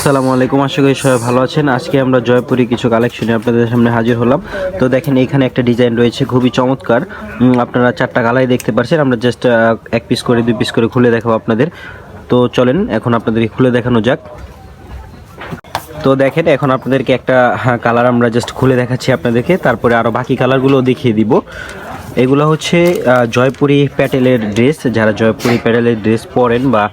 আসসালামু আলাইকুম। আশা করি সবাই ভালো আছেন। আজকে আমরা জয়পুরি কিছু কালেকশনে আপনাদের সামনে হাজির হলাম। তো দেখেন, এখানে একটা ডিজাইন রয়েছে, খুবই চমৎকার। আপনারা চারটা গালাই দেখতে পাচ্ছেন আমরা জাস্ট এক পিস করে, দুই পিস করে খুলে দেখাবো আপনাদের। তো চলেন, এখন আপনাদেরকে খুলে দেখানো যাক। তো দেখেন, এখন আপনাদেরকে একটা কালার আমরা জাস্ট খুলে দেখাচ্ছি আপনাদেরকে। তারপরে আরও বাকি কালারগুলো দেখিয়ে দিব। এগুলো হচ্ছে জয়পুরি প্যাটেলের ড্রেস। যারা জয়পুরি প্যাটেলের ড্রেস পরেন বা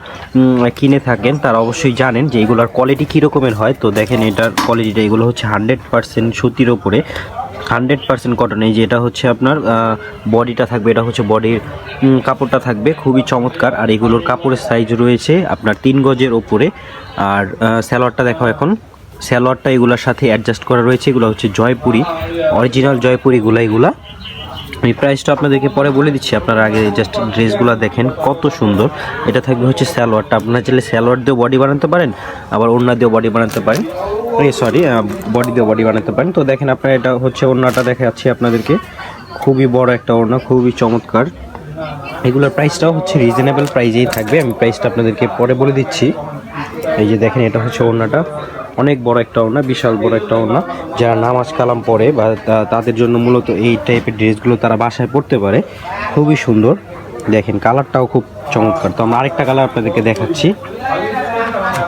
কিনে থাকেন, তারা অবশ্যই জানেন যে এগুলোর কোয়ালিটি কী রকমের হয়। তো দেখেন এটার কোয়ালিটিটা এগুলো হচ্ছে হান্ড্রেড পার্সেন্ট সুতির ওপরে। হান্ড্রেড পার্সেন্ট কটন এই যে এটা হচ্ছে আপনার বডিটা থাকবে, এটা হচ্ছে বডির কাপড়টা থাকবে, খুবই চমৎকার। আর এগুলোর কাপড়ের সাইজ রয়েছে আপনার তিন গজের ওপরে। আর স্যালোয়ারটা দেখো এখন। স্যালোয়ারটা এগুলোর সাথে অ্যাডজাস্ট করা রয়েছে, এগুলো হচ্ছে জয়পুরি অরিজিনাল জয়পুরিগুলো, এগুলা। আমি প্রাইসটা আপনাদেরকে পরে বলে দিচ্ছি। আপনারা আগে জাস্ট ড্রেসগুলো দেখেন, কত সুন্দর। এটা থাকবে হচ্ছে স্যালোয়ারটা আপনারা চাইলে স্যালোয়ার দিয়েও বডি বানাতে পারেন, আবার ওড়না দিয়েও বডি বানাতে পারেন। সরি বডি দিয়ে বডি বানাতে পারেন। তো দেখেন আপনারা এটা হচ্ছে ওড়নাটা দেখা যাচ্ছে আপনাদেরকে। খুবই বড় একটা ওড়না, খুবই চমৎকার। এগুলোর প্রাইসটাও হচ্ছে রিজনেবল প্রাইজেই থাকবে। আমি প্রাইসটা আপনাদেরকে পরে বলে দিচ্ছি। এই যে দেখেন, এটা হচ্ছে ওড়নাটা। অনেক বড় একটা ওড়না বিশাল বড় একটা ওড়না। যারা নামাজ কালাম পরে বা তাদের জন্য মূলত এই টাইপের ড্রেসগুলো তারা বাসায় পরতে পারে। খুবই সুন্দর। দেখেন কালারটাও খুব চমৎকার। তো আমরা আরেকটা কালার আপনাদেরকে দেখাচ্ছি।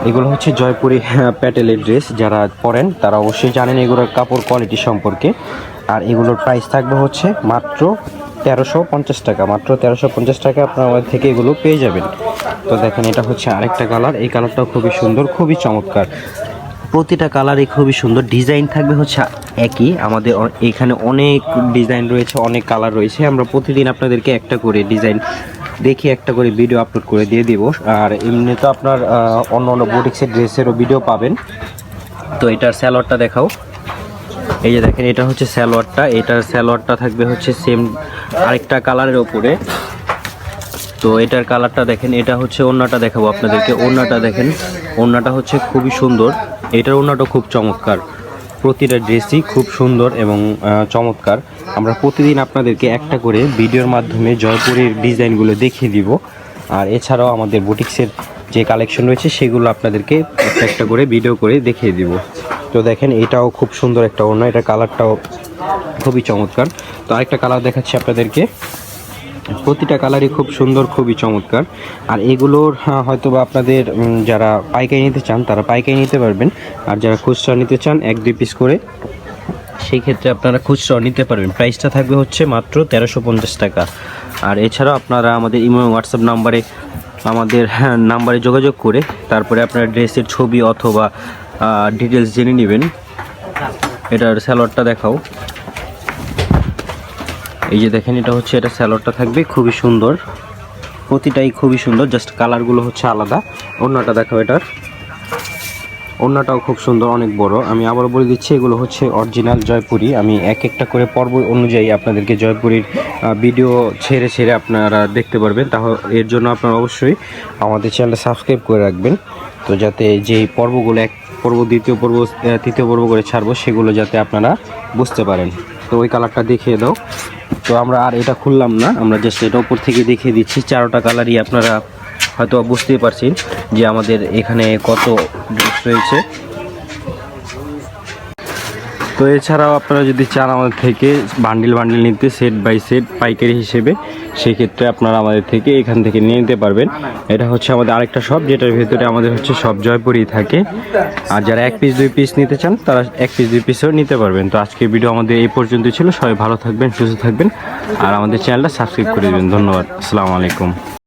এগুলো হচ্ছে জয়পুরি হ্যাঁ, প্যাটেলের ড্রেস। যারা পরেন তারা অবশ্যই জানেন এগুলোর কাপড় কোয়ালিটি সম্পর্কে। আর এগুলোর প্রাইস থাকবে হচ্ছে মাত্র তেরোশো পঞ্চাশ টাকা। মাত্র তেরোশো পঞ্চাশ টাকা আপনার থেকে এগুলো পেয়ে যাবেন। তো দেখেন এটা হচ্ছে আরেকটা কালার। এই কালারটাও খুবই সুন্দর খুবই চমৎকার। প্রতিটা কালারই খুবই সুন্দর। ডিজাইন থাকবে হচ্ছে একই। আমাদের এখানে অনেক ডিজাইন রয়েছে, অনেক কালার রয়েছে। আমরা প্রতিদিন আপনাদেরকে একটা করে ডিজাইন দেখি একটা করে ভিডিও আপলোড করে দিয়ে দিব। আর এমনি তো আপনার অন্য অন্য বুটিক্সের ড্রেসেরও ভিডিও পাবেন। তো এটার স্যালোয়ারটা দেখাও। এই যে দেখেন, এটা হচ্ছে স্যালোয়ারটা এটার স্যালোয়ারটা থাকবে হচ্ছে সেম আরেকটা কালারের ওপরে। তো এটার কালারটা দেখেন, এটা হচ্ছে ওড়নাটা দেখাবো আপনাদেরকে। ওড়নাটা দেখেন, ওড়নাটা হচ্ছে খুবই সুন্দর। এটার ওড়নাটা খুব চমৎকার। প্রতিটা ড্রেসই খুব সুন্দর এবং চমৎকার। আমরা প্রতিদিন আপনাদেরকে একটা করে ভিডিওর মাধ্যমে জয়পুরের ডিজাইনগুলো দেখিয়ে দিব। আর এছাড়াও আমাদের বুটিক্সের যে কালেকশন রয়েছে, সেগুলো আপনাদেরকে একটা একটা করে ভিডিও করে দেখিয়ে দিব। তো দেখেন, এটাও খুব সুন্দর একটা ওড়না। এটা কালারটাও খুবই চমৎকার। তো আরেকটা কালার দেখাচ্ছি আপনাদেরকে। প্রতিটা কালারই খুব সুন্দর খুবই চমৎকার। আর এগুলোর হ্যাঁ, হয়তো বা আপনাদের যারা পাইকারি নিতে চান তারা পাইকারি নিতে পারবেন। আর যারা খুচরা নিতে চান এক দুই পিস করে। সেই ক্ষেত্রে আপনারা খুচরাও নিতে পারবেন। প্রাইসটা থাকবে হচ্ছে মাত্র তেরোশো পঞ্চাশ টাকা। আর এছাড়াও আপনারা আমাদের ইমো হোয়াটসঅ্যাপ নাম্বারে আমাদের নাম্বারে যোগাযোগ করে তারপরে আপনার ড্রেসের ছবি অথবা ডিটেলস জেনে নেবেন। এটার স্যালোয়ারটা দেখাও। এই যে দেখেন, এটা হচ্ছে, এটা স্যালোডটা থাকবে খুবই সুন্দর। প্রতিটাই খুবই সুন্দর, জাস্ট কালারগুলো হচ্ছে আলাদা। অন্যটা দেখো এটার। অন্যটাও খুব সুন্দর, অনেক বড়। আমি আবার বলে দিচ্ছি, এগুলো হচ্ছে অরিজিনাল জয়পুরি। আমি এক একটা করে পর্ব অনুযায়ী আপনাদেরকে জয়পুরির ভিডিও ছেড়ে ছেড়ে আপনারা দেখতে পারবেন। তাহলে এর জন্য আপনারা অবশ্যই আমাদের চ্যানেলটা সাবস্ক্রাইব করে রাখবেন। তো যাতে যেই পর্বগুলো এক পর্ব, দ্বিতীয় পর্ব তৃতীয় পর্ব করে ছাড়বো, সেগুলো যাতে আপনারা বুঝতে পারেন। তো ওই কালারটা দেখিয়ে দাও। তো আমরা আর এটা খুললাম না, আমরা জাস্ট এটা উপর থেকে দেখিয়ে দিচ্ছি। চারোটা কালারই আপনারা হয়তো বুঝতেই পারছেন যে আমাদের এখানে কত ড্রেস রয়েছে। তো এছাড়াও আপনারা যদি চান আমাদের থেকে বান্ডিল বান্ডিল নিতে সেট বাই সেট পাইকারি হিসেবে, সেক্ষেত্রে আপনারা আমাদের থেকে এখান থেকে নিয়ে নিতে পারবেন। এটা হচ্ছে আমাদের আরেকটা শপ যেটার ভেতরে আমাদের হচ্ছে সব জয়পুরই থাকে। আর যারা এক পিস দুই পিস নিতে চান, তারা এক পিস দুই পিসও নিতে পারবেন। তো আজকে ভিডিও আমাদের এই পর্যন্ত ছিল। সবাই ভালো থাকবেন, সুস্থ থাকবেন। আর আমাদের চ্যানেলটা সাবস্ক্রাইব করে দেবেন। ধন্যবাদ। আসসালামু আলাইকুম।